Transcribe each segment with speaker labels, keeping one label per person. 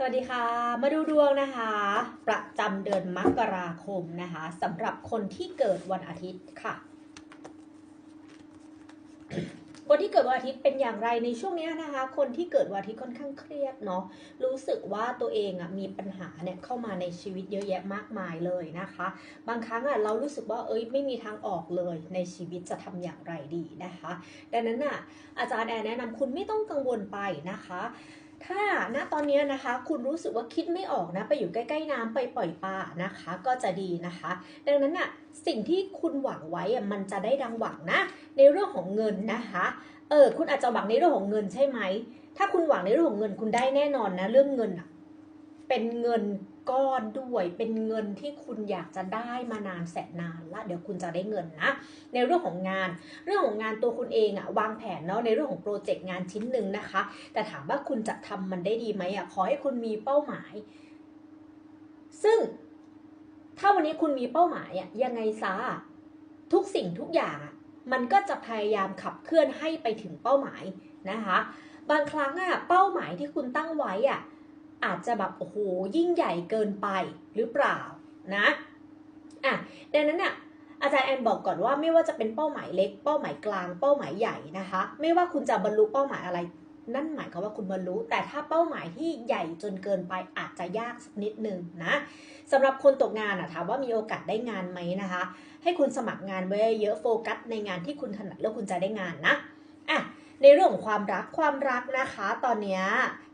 Speaker 1: สวัสดีค่ะ มาดูดวงนะคะ ประจำเดือนมกราคมนะคะสำหรับคนที่เกิดวันอาทิตย์ค่ะ คนที่เกิดวันอาทิตย์เป็นอย่างไรในช่วงนี้นะคะ คนที่เกิดวันอาทิตย์ค่อนข้างเครียดเนาะรู้สึกว่าตัวเองอะมีปัญหาเนี่ยเข้ามาในชีวิตเยอะแยะมากมายเลยนะคะ บางครั้งอะเรารู้สึกว่าเอ้ยไม่มีทางออกเลยในชีวิตจะทำอย่างไรดีนะคะ ดังนั้นอะอาจารย์แอนแนะนำคุณไม่ต้องกังวลไปนะคะ ถ้าณตอนนี้นะคะ คุณรู้สึกว่าคิดไม่ออกนะ ไปอยู่ใกล้ๆน้ำไปปล่อยปลานะคะ ก็จะดีนะคะ ดังนั้นน่ะสิ่งที่คุณหวังไว้มันจะได้ดังหวังนะ ในเรื่องของเงินนะคะเออคุณอาจจะหวังในเรื่องของเงินใช่ไหมถ้าคุณหวังในเรื่องของเงินคุณได้แน่นอนนะ เรื่องเงินเป็นเงิน ก้อนด้วยเป็นเงินที่คุณอยากจะได้มานานแสนนานละเดี๋ยวคุณจะได้เงินนะ ในเรื่องของงาน เรื่องของงานตัวคุณเองอะวางแผนเนาะในเรื่องของโปรเจกต์งานชิ้นหนึ่งนะคะ แต่ถามว่าคุณจะทำมันได้ดีไหมอะขอให้คุณมีเป้าหมาย ซึ่งถ้าวันนี้คุณมีเป้าหมายอะยังไงซะทุกสิ่งทุกอย่างอะมันก็จะพยายามขับเคลื่อนให้ไปถึงเป้าหมายนะคะ บางครั้งอะเป้าหมายที่คุณตั้งไว้อะ อาจจะแบบโอ้โหยิ่งใหญ่เกินไปหรือเปล่านะอะดังนั้นอะอาจารย์แอนบอกก่อนว่าไม่ว่าจะเป็นเป้าหมายเล็ก เป้าหมายกลาง เป้าหมายใหญ่นะคะ ไม่ว่าคุณจะบรรลุเป้าหมายอะไร นั่นหมายความว่าคุณบรรลุ แต่ถ้าเป้าหมายที่ใหญ่จนเกินไปอาจจะยากสักนิดนึงนะสำหรับคนตกงานอะถามว่ามีโอกาสได้งานไหมนะคะ ให้คุณสมัครงานไว้เยอะโฟกัสในงานที่คุณถนัดแล้วคุณจะได้งานนะอะ ในเรื่องของความรักความรักนะคะ ตอนนี้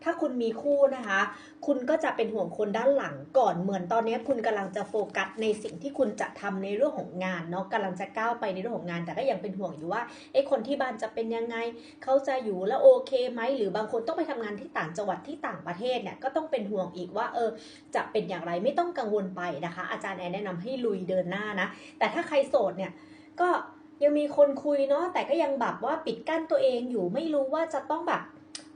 Speaker 1: ถ้าคุณมีคู่นะคะ คุณก็จะเป็นห่วงคนด้านหลังก่อนเหมือนตอนนี้คุณกำลังจะโฟกัสในสิ่งที่คุณจะทำในเรื่องของงานเนาะกำลังจะก้าวไปในเรื่องของงาน แต่ก็ยังเป็นห่วงอยู่ว่าไอ้คนที่บ้านจะเป็นยังไงเขาจะอยู่แล้วโอเคไหมหรือบางคนต้องไปทำงานที่ต่างจังหวัดที่ต่างประเทศเนี่ยก็ต้องเป็นห่วงอีกว่าเออจะเป็นอย่างไรไม่ต้องกังวลไปนะคะ อาจารย์แอนแนะนำให้ลุยเดินหน้านะแต่ถ้าใครโสดเนี่ยก็ ยังมีคนคุยเนาะแต่ก็ยังแบบว่าปิดกั้นตัวเองอยู่ไม่รู้ว่าจะต้องแบบ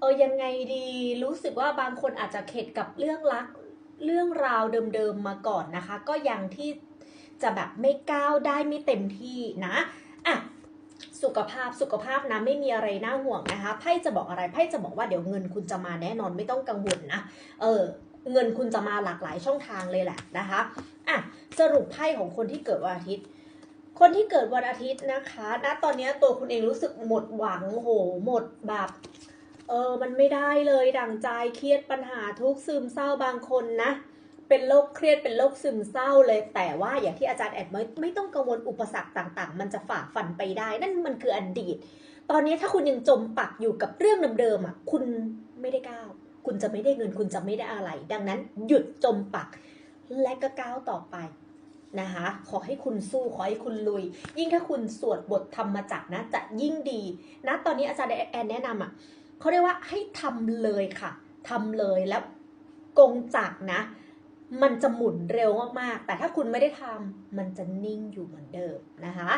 Speaker 1: เออยังไงดีรู้สึกว่าบางคนอาจจะเข็ดกับเรื่องรักเรื่องราวเดิมๆมาก่อนนะคะ ก็ยังที่จะแบบไม่ก้าวได้ไม่เต็มที่นะอะสุขภาพสุขภาพนะไม่มีอะไรน่าห่วงนะคะไพ่จะบอกอะไรไพ่จะบอกว่าเดี๋ยวเงินคุณจะมาแน่นอนไม่ต้องกังวลนะเออเงินคุณจะมาหลากหลายช่องทางเลยแหละนะคะอะสรุปไพ่ของคนที่เกิดวันอาทิตย์ คนที่เกิดวันอาทิตย์นะคะณตอนนี้ตัวคุณเองรู้สึกหมดหวังโหหมดแบบเออมันไม่ได้เลยดังใจเครียดปัญหาทุกซึมเศร้าบางคนนะ เป็นโรคเครียดเป็นโรคซึมเศร้าเลย แต่ว่าอย่างที่อาจารย์แอดไม่ไม่ต้องกังวลอุปสรรคต่างๆ มันจะฝ่าฟันไปได้ นั่นมันคืออดีต ตอนนี้ถ้าคุณยังจมปักอยู่กับเรื่องเดิมๆอะคุณไม่ได้ก้าวคุณจะไม่ได้เงินคุณจะไม่ได้อะไร ดังนั้นหยุดจมปัก และก็ก้าวต่อไป นะคะ ขอให้คุณสู้ ขอให้คุณลุย ยิ่งถ้าคุณสวดบทธรรมจักนะ จะยิ่งดีนะตอนนี้อาจารย์แอนแนะนำอะเขาเรียกว่าให้ทำเลยค่ะทำเลยแล้วกงจักนะ มันจะหมุนเร็วมากๆ แต่ถ้าคุณไม่ได้ทำมันจะนิ่งอยู่เหมือนเดิมนะคะ